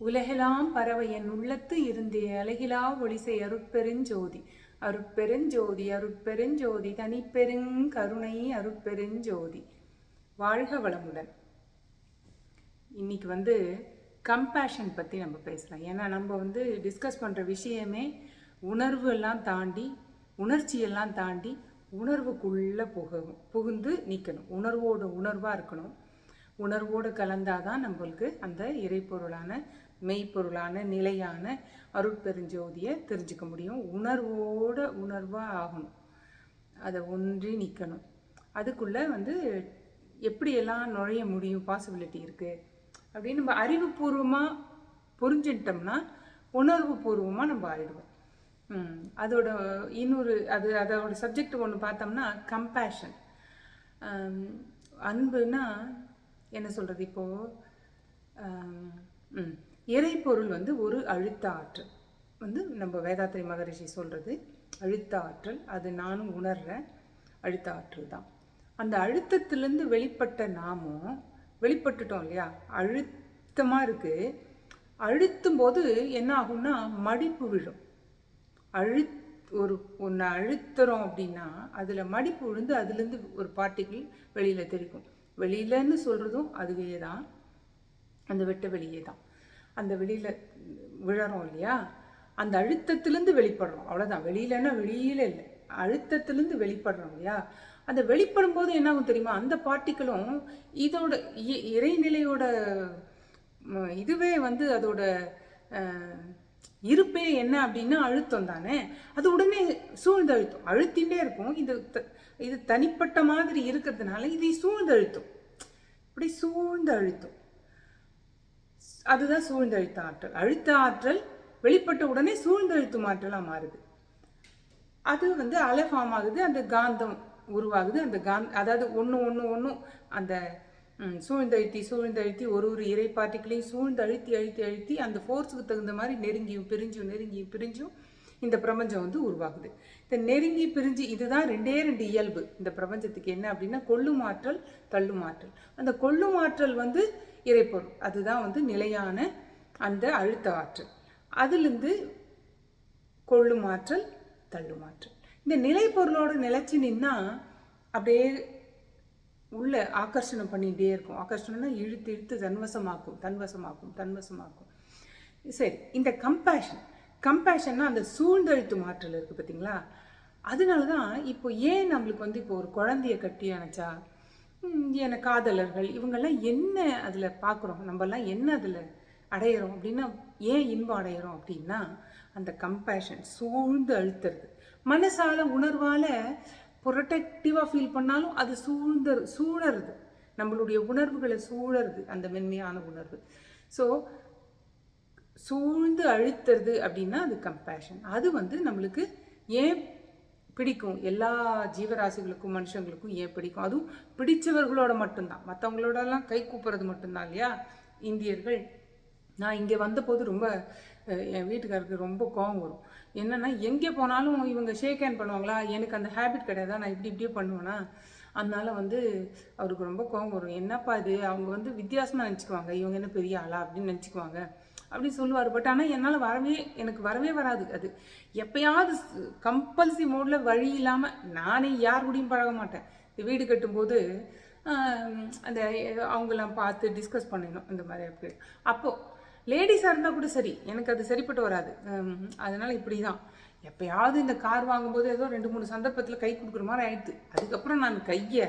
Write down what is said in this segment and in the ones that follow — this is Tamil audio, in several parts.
உலகெலாம் பறவை என் உள்ளத்து இருந்தே அழகிலா ஒளிசை அருட்பெருஞ்சோதி அருட்பெருஞ்சோதி அருட்பெருஞ்சோதி தனிப்பெருங்கருணை அருட்பெருஞ்சோதி வாழ்க வளமுடன். இன்னைக்கு வந்து கம்பேஷன் பற்றி நம்ம பேசலாம். ஏன்னா நம்ம வந்து டிஸ்கஸ் பண்ணுற விஷயமே உணர்வு எல்லாம் தாண்டி உணர்ச்சியெல்லாம் தாண்டி உணர்வுக்குள்ளே புக புகுந்து நிற்கணும் உணர்வோட உணர்வாக இருக்கணும். உணர்வோடு கலந்தாதான் நம்மளுக்கு அந்த இறைப்பொருளான மெய்ப்பொருளான நிலையான அருட்பெருஞ்சோதியை தெரிஞ்சுக்க முடியும். உணர்வோட உணர்வாக ஆகணும். அதை ஒன்றி நிற்கணும் அதுக்குள்ளே வந்து எப்படியெல்லாம் நுழைய முடியும்? பாசிபிலிட்டி இருக்குது அப்படின்னு நம்ம அறிவுபூர்வமாக புரிஞ்சுட்டோம்னா உணர்வு பூர்வமாக நம்ம ஆயிடுவோம். அதோட இன்னொரு அது அதோட சப்ஜெக்ட் ஒன்று பார்த்தோம்னா கம்பேஷன் அன்புனா என்ன சொல்கிறது இப்போது இறைப்பொருள் வந்து ஒரு அழுத்த ஆற்றல் வந்து நம்ம வேதாத்திரி மகரிஷி சொல்கிறது அழுத்த ஆற்றல் அது நானும் உணர்கிறேன் அழுத்த ஆற்றல் தான். அந்த அழுத்தத்திலேருந்து வெளிப்பட்ட நாமும் வெளிப்பட்டுட்டோம் இல்லையா? அழுத்தமாக இருக்குது அழுத்தும் போது என்ன ஆகும்னா மடிப்பு விழும். அழு ஒரு ஒன்று அழுத்துறோம் அப்படின்னா அதில் மடிப்பு விழுந்து அதுலேருந்து ஒரு பார்ட்டிக்கிள் வெளியில் தெரிக்கும் வெளியிலன்னு சொல்கிறதும் அதுவே தான் அந்த வெட்ட வெளியே தான் அந்த வெளியில் விழறோம் இல்லையா? அந்த அழுத்தத்திலேருந்து வெளிப்படுறோம். அவ்வளோதான் வெளியிலன்னா வெளியில இல்லை. அழுத்தத்திலேருந்து வெளிப்படுறோம் இல்லையா? அந்த வெளிப்படும் போது என்ன ஆகும் தெரியுமா? அந்த பார்ட்டிகளும் இதோட இ- இறைநிலையோட இதுவே வந்து அதோட இருப்பே என்ன அப்படின்னா அழுத்தம் தானே? அது உடனே சூழ்ந்து அழுத்தம் அழுத்தின்றே இருக்கும் இது த- இது தனிப்பட்ட மாதிரி இருக்கிறதுனால இதை சூழ்ந்து அழுத்தம் இப்படி சூழ்ந்து அழுத்தம் அதுதான் சூழ்ந்து அழுத்த ஆற்றல். அழுத்த ஆற்றல் வெளிப்பட்ட உடனே சூழ்ந்து அழுத்தும் ஆற்றலாக மாறுது. அது வந்து அலை ஃபார்ம் ஆகுது அந்த காந்தம் உருவாகுது அந்த காந்த அதாவது ஒன்று ஒன்று ஒன்றும் அந்த சூழ்ந்தழுத்தி சூழ்ந்தழுத்தி ஒரு ஒரு இறை பார்ட்டிகளையும் சூழ்ந்து அழுத்தி அழுத்தி அழுத்தி அந்த ஃபோர்ஸுக்கு தகுந்த மாதிரி நெருங்கியும் பிரிஞ்சும் நெருங்கியும் பிரிஞ்சும் இந்த பிரபஞ்சம் வந்து உருவாகுது. இந்த நெருங்கி பிரிஞ்சு இதுதான் ரெண்டே ரெண்டு இயல்பு. இந்த பிரபஞ்சத்துக்கு என்ன அப்படின்னா கொள்ளும் ஆற்றல் தள்ளும் ஆற்றல். அந்த கொள்ளும் ஆற்றல் வந்து இறைப்பொருள். அதுதான் வந்து நிலையான அந்த அழுத்த ஆற்றல். அதுலேருந்து கொள்ளும் ஆற்றல் தள்ளும் ஆற்றல் இந்த நிலை பொருளோட நிலைச்சு நின்னா அப்படியே உள்ள ஆகர்ஷணம் பண்ணிகிட்டே இருக்கும். ஆகர்ஷணம்னா இழுத்து இழுத்து தன்வசமாக்கும் தன்வசமாக்கும் தன்வசமாக்கும். சரி இந்த கம்பேஷன் கம்பேஷன்னா அந்த சூழ்ந்தழுத்தும் ஆற்றல் இருக்குது பார்த்தீங்களா அதனால தான் இப்போ ஏன் நம்மளுக்கு வந்து இப்போ ஒரு குழந்தைய கட்டி அணைச்சா என காதலர்கள் இவங்கெல்லாம் என்ன அதில் பார்க்குறோம் நம்மலாம் என்ன அதில் அடையிறோம்? அப்படின்னா ஏன் இன்பம் அடையிறோம் அப்படின்னா அந்த கம்பேஷன் சூழ்ந்து அழுத்துறது. மனசால உணர்வால் ப்ரொட்டக்டிவாக ஃபீல் பண்ணாலும் அது சூழ்ந்து சூழறது. நம்மளுடைய உணர்வுகளை சூழறது அந்த மென்மையான உணர்வு. ஸோ சூழ்ந்து அழுத்துறது அப்படின்னா அது கம்பேஷன் அது வந்து நம்மளுக்கு ஏன் பிடிக்கும். எல்லா ஜீவராசிகளுக்கும் மனுஷங்களுக்கும் ஏன் பிடிக்கும்? அதுவும் பிடிச்சவர்களோட மட்டும்தான். மற்றவங்களோடலாம் கை கூப்புறது மட்டும்தான் இல்லையா? இந்தியர்கள். நான் இங்கே வந்தபோது ரொம்ப என் வீட்டுக்காருக்கு ரொம்ப கோவம் வரும். என்னன்னா எங்கே போனாலும் இவங்க ஷேக் ஹேண்ட் பண்ணுவாங்களா? எனக்கு அந்த ஹேபிட் கிடையாது? நான் இப்படி இப்படியே பண்ணுவேனா? அதனால வந்து அவருக்கு ரொம்ப கோவம் வரும். என்னப்பா இது? அவங்க வந்து வித்தியாசமாக நினச்சிக்குவாங்க. இவங்க என்ன பெரிய ஆளா? அப்படின்னு நினச்சிக்குவாங்க. அப்படின்னு சொல்லுவார். பட் ஆனால் என்னால் வரவே எனக்கு வரவே வராது அது. எப்பயாவது கம்பல்சரி மோடில் வழி இல்லாமல் நானே யார் கூடயும் பழக மாட்டேன். இந்த வீடு கட்டும்போது அந்த அவங்களாம் பார்த்து டிஸ்கஸ் பண்ணிடணும். இந்த மாதிரி அப்படி. அப்போது லேடிஸாக இருந்தால் கூட சரி. எனக்கு அது சரிப்பட்டு வராது. அதனால் இப்படி தான் எப்பயாவது இந்த கார் வாங்கும்போது ஏதோ ரெண்டு மூணு சந்தர்ப்பத்தில் கை கொடுக்குற மாதிரி ஆயிடுது. அதுக்கப்புறம் நான் கையை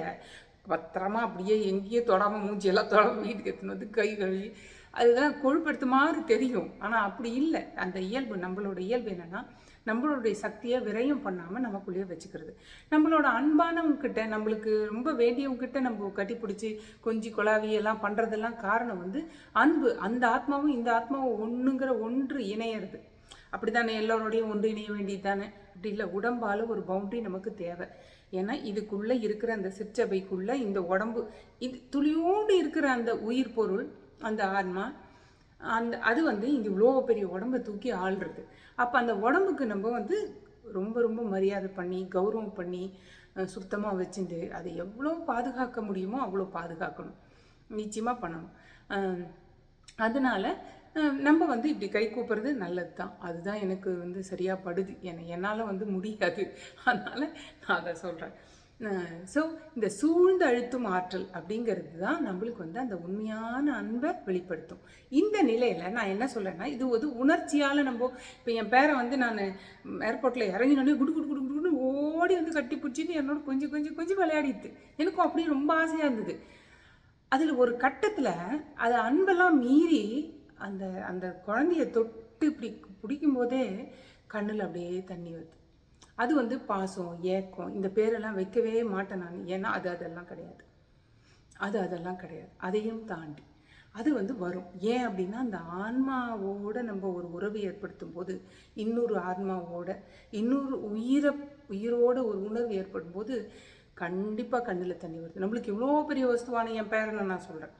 பத்திரமா அப்படியே எங்கேயே தொடாமல் மூஞ்சியெல்லாம் தொடாமல் வீட்டுக்கு எடுத்துன்னு வந்து கை கழுவி அதுதான் கொழுப்படுத்த மாதிரி தெரியும். ஆனால் அப்படி இல்லை. அந்த இயல்பு நம்மளோட இயல்பு என்னென்னா நம்மளுடைய சக்தியை விரயம் பண்ணாமல் நமக்குள்ளேயே வச்சுக்கிறது. நம்மளோட அன்பானவங்கிட்ட நம்மளுக்கு ரொம்ப வேண்டியவங்கிட்ட நம்ம கட்டி பிடிச்சி கொஞ்சி கொலாவி எல்லாம் பண்ணுறதெல்லாம் காரணம் வந்து அன்பு. அந்த ஆத்மாவும் இந்த ஆத்மாவும் ஒன்றுங்கிற ஒன்று இணையிறது. அப்படித்தானே? எல்லோரோடையும் ஒன்று இணைய வேண்டியது தானே அப்படி இல்லை. உடம்பால் ஒரு பவுண்டரி நமக்கு தேவை. ஏன்னா இதுக்குள்ளே இருக்கிற அந்த சிற்றபைக்குள்ளே இந்த உடம்பு இது துளியோடு இருக்கிற அந்த உயிர் பொருள் அந்த ஆன்மா அந்த அது வந்து இங்கே இவ்வளோ பெரிய உடம்பை தூக்கி ஆள்றது. அப்போ அந்த உடம்புக்கு நம்ம வந்து ரொம்ப ரொம்ப மரியாதை பண்ணி கௌரவம் பண்ணி சுத்தமாக வச்சுட்டு அதை எவ்வளோ பாதுகாக்க முடியுமோ அவ்வளோ பாதுகாக்கணும். நிச்சயமாக பண்ணணும். அதனால் நம்ம வந்து இப்படி கை கூப்புறது நல்லது தான் அதுதான் எனக்கு வந்து சரியாக படுது. என என்னால் வந்து முடியாது. அதனால் நான் அதை சொல்கிறேன் ஸோ இந்த சூழ்ந்து அழுத்தும் ஆற்றல் அப்படிங்கிறது தான் நம்மளுக்கு வந்து அந்த உண்மையான அன்பை வெளிப்படுத்தும். இந்த நிலையில் நான் என்ன சொல்கிறேன்னா இது ஒரு உணர்ச்சியால் நம்ம இப்போ என் பேரை வந்து நான் ஏர்போர்ட்டில் இறங்கினோடனே குடு குடு குடு குடுன்னு ஓடி வந்து கட்டி பிடிச்சின்னு என்னோட கொஞ்சம் கொஞ்சம் கொஞ்சம் விளையாடிட்டு. எனக்கும் அப்படியே ரொம்ப ஆசையாக இருந்தது. அதில் ஒரு கட்டத்தில் அது அன்பெல்லாம் மீறி அந்த அந்த குழந்தைய தொட்டு இப்படி பிடிக்கும் போதே கண்ணில் அப்படியே தண்ணி வருது. அது வந்து பாசம் ஏக்கம் இந்த பேரெல்லாம் வைக்கவே மாட்டேன் நான். ஏன்னா அது அதெல்லாம் கிடையாது. அது அதெல்லாம் கிடையாது. அதையும் தாண்டி. அது வந்து வரும். ஏன் அப்படின்னா அந்த ஆன்மாவோட நம்ம ஒரு உறவு ஏற்படுத்தும் போது இன்னொரு ஆன்மாவோட இன்னொரு உயிரை உயிரோட ஒரு உணர்வு ஏற்படும் போது கண்டிப்பாக கண்ணில் தண்ணி வருது. நம்மளுக்கு இவ்வளோ பெரிய வஸ்துவான என் பேரனை நான் சொல்கிறேன்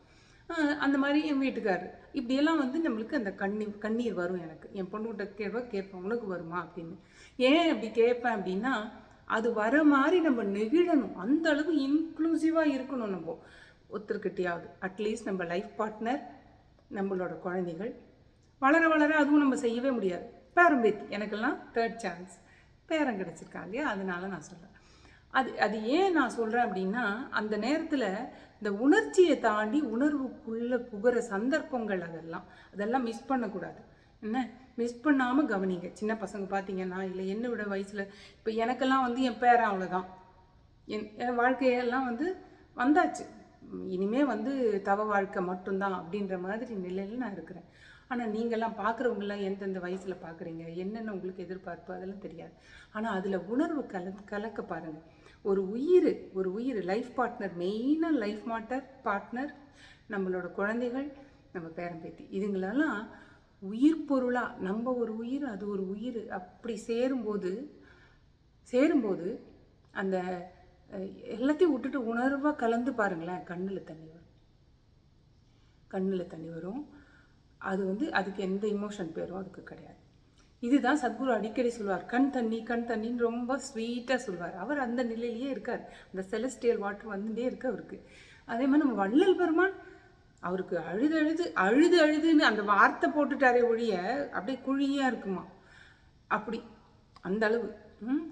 அந்த மாதிரி என் வீட்டுக்காரர் இப்படியெல்லாம் வந்து நம்மளுக்கு அந்த கண்ணீர் கண்ணீர் வரும் எனக்கு. என் பொண்ணுகிட்ட கேட்பா கேட்பேன் உனக்கு வருமா? அப்படின்னு. ஏன் அப்படி கேட்பேன் அப்படின்னா அது வர மாதிரி நம்ம நெகிழணும். அந்த அளவு இன்க்ளூசிவாக இருக்கணும் நம்ம. ஒருத்தர்கிட்டயாவது. அட்லீஸ்ட் நம்ம லைஃப் பார்ட்னர் நம்மளோட குழந்தைகள். வளர வளர அதுவும் நம்ம செய்யவே முடியாது. பேரம்பேத்தி. எனக்கெல்லாம் தேர்ட் சான்ஸ் பேரன் கிடச்சிருக்காங்க இல்லையா? அதனால நான் சொல்கிறேன் அது அது ஏன் நான் சொல்கிறேன் அப்படின்னா அந்த நேரத்தில் இந்த உணர்ச்சியை தாண்டி உணர்வுக்குள்ளே புகிற சந்தர்ப்பங்கள் அதெல்லாம் அதெல்லாம் மிஸ் பண்ணக்கூடாது. என்ன? மிஸ் பண்ணாமல் கவனிங்க. சின்ன பசங்க பார்த்தீங்கன்னா இல்லை என்னை விட வயசில் இப்போ எனக்கெல்லாம் வந்து என் பேரன் அவ்வளோதான் என் என் வாழ்க்கையெல்லாம் வந்து வந்தாச்சு. இனிமே வந்து தவ வாழ்க்கை மட்டும்தான் அப்படின்ற மாதிரி நிலையில் நான் இருக்கிறேன். ஆனால் நீங்கள்லாம் பார்க்குறவங்களாம் எந்தெந்த வயசில் பார்க்குறீங்க என்னென்ன உங்களுக்கு எதிர்பார்ப்பு? அதெல்லாம் தெரியாது. ஆனால் அதில் உணர்வு கல கலக்க பாருங்கள் ஒரு உயிர் ஒரு உயிர் லைஃப் பார்ட்னர் மெயினாக லைஃப் மாட்டர் பார்ட்னர் நம்மளோட குழந்தைகள் நம்ம பேரம்பேத்தி. இதுங்களெல்லாம் உயிர் பொருளாக நம்ம ஒரு உயிர் அது ஒரு உயிர் அப்படி சேரும்போது சேரும்போது அந்த எல்லாத்தையும் விட்டுட்டு உணர்வாக கலந்து பாருங்களேன் கண்ணில் தண்ணி வரும். கண்ணில் தண்ணி வரும். அது வந்து அதுக்கு எந்த இமோஷன் பேரும் அதுக்கு கிடையாது. இதுதான் சத்குரு அடிக்கடி சொல்வார். கண் தண்ணி கண் தண்ணின்னு ரொம்ப ஸ்வீட்டாக சொல்வார். அவர் அந்த நிலையிலேயே இருக்கார். அந்த செலஸ்டியல் வாட்டர் வந்துட்டே இருக்கு அவருக்கு. அதே மாதிரி நம்ம வள்ளல் பெருமான் அவருக்கு அழுது அழுது அழுது அழுதுன்னு அந்த வார்த்தை போட்டுட்டாரே ஒழிய அப்படியே குழியாக இருக்குமா? அப்படி. அந்த அளவு.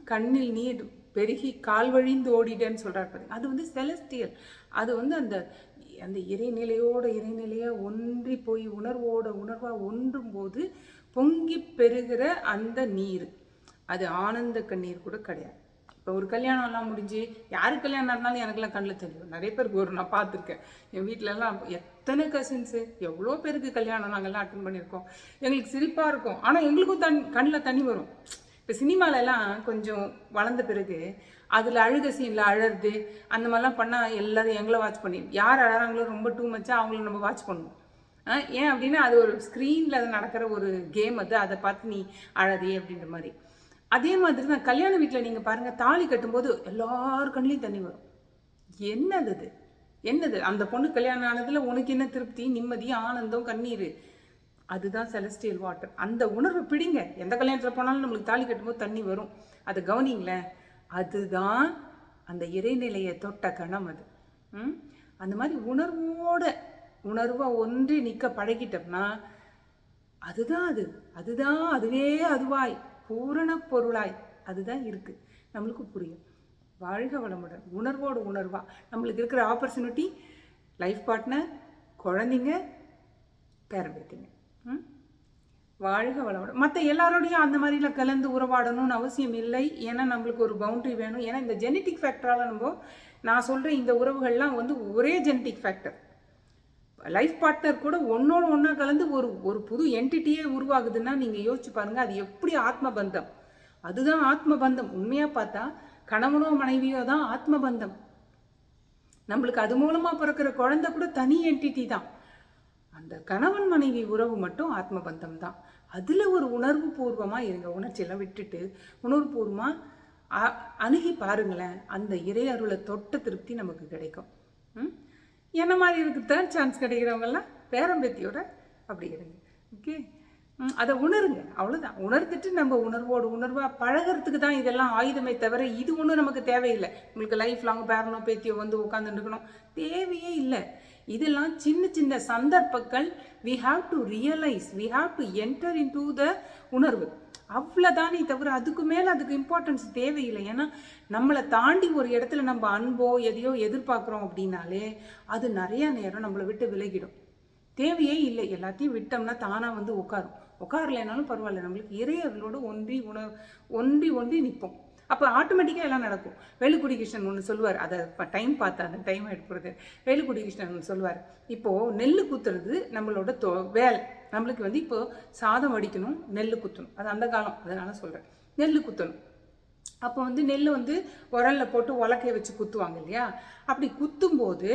கண்ணில் நீர் பெருகி கால் வழிந்து ஓடிட்டேன்னு சொல்கிறார் பாருங்க அது வந்து செலஸ்டியல் அது வந்து அந்த அந்த இறைநிலையோட இறைநிலையாக ஒன்றி போய் உணர்வோட உணர்வாக ஒன்றும் போது பொங்கி பெருகிற அந்த நீர். அது ஆனந்த கண்ணீர் கூட கிடையாது. இப்போ ஒரு கல்யாணம் எல்லாம் முடிஞ்சு யார் கல்யாணம் நடந்தாலும் எனக்குலாம் கண்ணில் தெரியும். நிறைய பேருக்கு ஒரு நான் பார்த்துருக்கேன். என் வீட்டிலலாம் எத்தனை கசின்ஸு எவ்வளோ பேருக்கு கல்யாணம் நாங்கள்லாம் அட்டன் பண்ணியிருக்கோம். எங்களுக்கு சிரிப்பாக இருக்கும். ஆனால் எங்களுக்கும் தன் கண்ணில் தண்ணி வரும். இப்போ சினிமாலெல்லாம் கொஞ்சம் வளர்ந்த பிறகு அதில் அழுக சீனில் அழறது அந்த மாதிரிலாம் பண்ணால் எல்லோரும் எங்களை வாட்ச் பண்ணி யார் அழகிறாங்களோ ரொம்ப டூ மச்சா அவங்கள நம்ம வாட்ச் பண்ணுவோம். ஏன் அப்படின்னா அது ஒரு ஸ்க்ரீனில் அது நடக்கிற ஒரு கேம் அது. அதை பார்த்து நீ அழதே அப்படின்ற மாதிரி. அதே மாதிரி தான் கல்யாண வீட்டில் நீங்கள் பாருங்கள் தாலி கட்டும்போது எல்லார் கண்ணிலையும் தண்ணி வரும். என்னது அது? என்னது? அந்த பொண்ணு கல்யாணம் ஆனதில் உனக்கு என்ன திருப்தி நிம்மதி ஆனந்தம் கண்ணீர்? அதுதான் செலஸ்டியல் வாட்டர் அந்த உணர்வை பிடிங்க. எந்த கல்யாணத்தில் போனாலும் நம்மளுக்கு தாலி கட்டும்போது தண்ணி வரும். அதை கவனிங்களேன். அதுதான் அந்த இறைநிலையை தொட்ட கணம் அது. ம்? அந்த மாதிரி உணர்வோட உணர்வாக ஒன்றி நிற்க பழகிட்டோம்னா அதுதான் அது. அதுதான் அதுவே அதுவாய். பூரண பொருளாய். அதுதான் இருக்குது நம்மளுக்கு புரியும். வாழ்க வளமுடன். உணர்வோடு உணர்வா. நம்மளுக்கு இருக்கிற ஆப்பர்ச்சுனிட்டி லைஃப் பார்ட்னர் குழந்தைங்க பேரம்பேத்திங்க. ம்? வாழ்க வளமுடன். மற்ற எல்லாரோடையும் அந்த மாதிரிலாம் கலந்து உறவாடணும்னு அவசியம் இல்லை. ஏன்னா நம்மளுக்கு ஒரு பவுண்ட்ரி வேணும். ஏன்னா இந்த ஜெனட்டிக் ஃபேக்டரால் நம்ம நான் சொல்கிற இந்த உறவுகள்லாம் வந்து ஒரே ஜெனட்டிக் ஃபேக்டர் லைஃப் பார்ட்னர் கூட ஒன்னோட ஒன்றா கலந்து ஒரு ஒரு புது என்டிட்டியே உருவாகுதுன்னா நீங்கள் யோசிச்சு பாருங்கள் அது எப்படி ஆத்ம பந்தம் அதுதான் ஆத்ம பந்தம் உண்மையாக பார்த்தா கணவனோ மனைவியோ தான் ஆத்ம பந்தம் நம்மளுக்கு அது மூலமாக பிறக்கிற குழந்தை கூட தனி என்டிட்டி தான். அந்த கணவன் மனைவி உறவு மட்டும் ஆத்ம பந்தம் தான். அதில் ஒரு உணர்வு பூர்வமாக இருங்க. உணர்ச்சியெல்லாம் விட்டுட்டு உணர்வு பூர்வமாக அணுகி பாருங்களேன். அந்த இறை அருளை தொட்ட திருப்தி நமக்கு கிடைக்கும். ம்? என்ன மாதிரி இருக்கு? தேர்ட் சான்ஸ் கிடைக்கிறவங்கெல்லாம் பேரம்பேத்தியோட அப்படி இருங்க. ஓகே ம், அதை உணருங்க. அவ்வளோதான் உணர்ந்துட்டு நம்ம உணர்வோடு உணர்வாக பழகிறதுக்கு தான் இதெல்லாம் ஆயுதமே தவிர இது ஒன்றும் நமக்கு தேவையில்லை. உங்களுக்கு லைஃப் லாங் பேரனோ பேத்தியோ வந்து உட்காந்துருக்கணும் தேவையே இல்லை. இதெல்லாம் சின்ன சின்ன சந்தர்ப்பங்கள். We have to realise we have to enter into the உணர்வு. அவ்வளோதானே தவிர அதுக்கு மேலே அதுக்கு இம்பார்ட்டன்ஸ் தேவையில்லை. ஏன்னா நம்மளை தாண்டி ஒரு இடத்துல நம்ம அன்போ எதையோ எதிர்பார்க்குறோம் அப்படின்னாலே அது நிறைய நேரம் நம்மளை விட்டு விலகிடும். தேவையே இல்லை. எல்லாத்தையும் விட்டோம்னா தானாக வந்து உட்காரும். உட்காரலைனாலும் பரவாயில்ல. நம்மளுக்கு இறையர்களோடு ஒன்றி உண ஒன்றி ஒன்றி நிற்போம். அப்போ ஆட்டோமேட்டிக்காக எல்லாம் நடக்கும். வேலுக்குடி கிருஷ்ணன் ஒன்று சொல்லுவார். அதை டைம் பார்த்தா அந்த டைம் எடுக்கிறது வேலுக்குடி கிருஷ்ணன் ஒன்று சொல்லுவார். இப்போது நெல் குத்துறது நம்மளோட தொ வேலை. நம்மளுக்கு வந்து இப்போது சாதம் வடிக்கணும் நெல் குத்தணும். அது அந்த காலம். அதனால் சொல்கிறேன் நெல் குத்தணும். அப்போ வந்து நெல் வந்து உரல்ல போட்டு உலக்கைய வச்சு குத்துவாங்க இல்லையா? அப்படி குத்தும்போது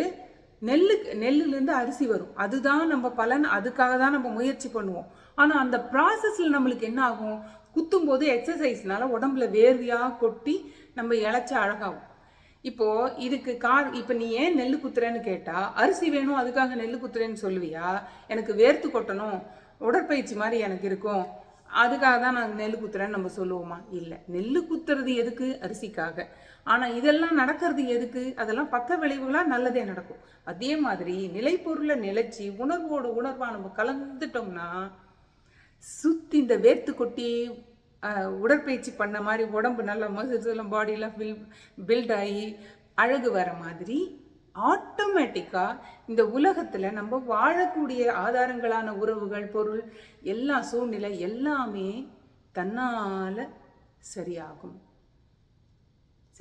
நெல்லுக்கு நெல்லுலேருந்து அரிசி வரும். அதுதான் நம்ம பலன் அதுக்காக தான் நம்ம முயற்சி பண்ணுவோம். ஆனால் அந்த ப்ராசஸில் நம்மளுக்கு என்ன ஆகும்? குத்தும்போது எக்ஸசைஸ்னால உடம்புல வேர்வையாக கொட்டி நம்ம இழைச்ச அழகாகும். இப்போ இதுக்கு கார் இப்போ நீ ஏன் நெல் குத்துறேன்னு கேட்டால் அரிசி வேணும் அதுக்காக நெல் குத்துறேன்னு சொல்லுவியா? எனக்கு வேர்த்து கொட்டணும் உடற்பயிற்சி மாதிரி எனக்கு இருக்கும் அதுக்காக தான் நான் நெல் குத்துறேன்னு நம்ம சொல்லுவோமா? இல்லை. நெல் குத்துறது எதுக்கு? அரிசிக்காக. ஆனால் இதெல்லாம் நடக்கிறது எதுக்கு? அதெல்லாம் பக்க விளைவுகளாக நல்லதே நடக்கும். அதே மாதிரி நிலைப்பொருளை நிலைச்சி உணர்வோடு உணர்வாக நம்ம கலந்துட்டோம்னா சுற்றி இந்த வேர்த்து கொட்டி உடற்பயிற்சி பண்ண மாதிரி உடம்பு நல்லா மசில்ஸ் எல்லாம் பாடியெல்லாம் பில் பில்ட் ஆகி அழகு வர மாதிரி ஆட்டோமேட்டிக்காக இந்த உலகத்தில் நம்ம வாழக்கூடிய ஆதாரங்களான உறவுகள் பொருள் எல்லா சூழ்நிலை எல்லாமே தன்னால் சரியாகும்.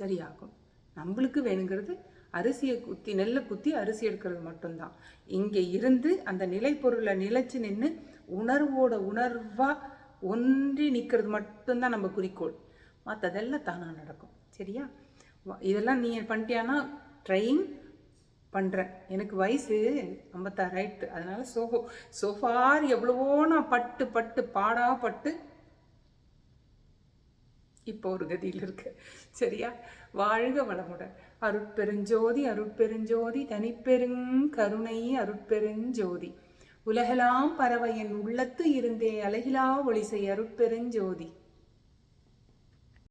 சரியாகும். நம்மளுக்கு வேணுங்கிறது அரிசியை குத்தி நெல்லை குத்தி அரிசி எடுக்கிறது மட்டும்தான். இங்கே இருந்து அந்த நிலைப்பொருளை நிலைச்சு நின்று உணர்வோட உணர்வாக ஒன்றி நிற்கிறது மட்டும்தான் நம்ம குறிக்கோள். மற்றதெல்லாம் தானாக நடக்கும். சரியா? இதெல்லாம் நீ பண்ணிட்டியானா ட்ரைங் பண்ணுறேன் எனக்கு வயசு ஐம்பத்தாறு ரைட்டு அதனால் சோஃபோ சோஃபார் எவ்வளவோ நான் பட்டு பட்டு பாடா பட்டு இப்போ ஒரு கதியில் இருக்கு. சரியா? வாழ்க வளமுடன். அருட்பெருஞ்சோதி அருட்பெருஞ்சோதி தனிப்பெருங் கருணை அருட்பெருஞ்சோதி. உலகெலாம் பறவை என் உள்ளத்து இருந்தே அழகிலா ஒளிசை அருட்பெருஞ்சோதி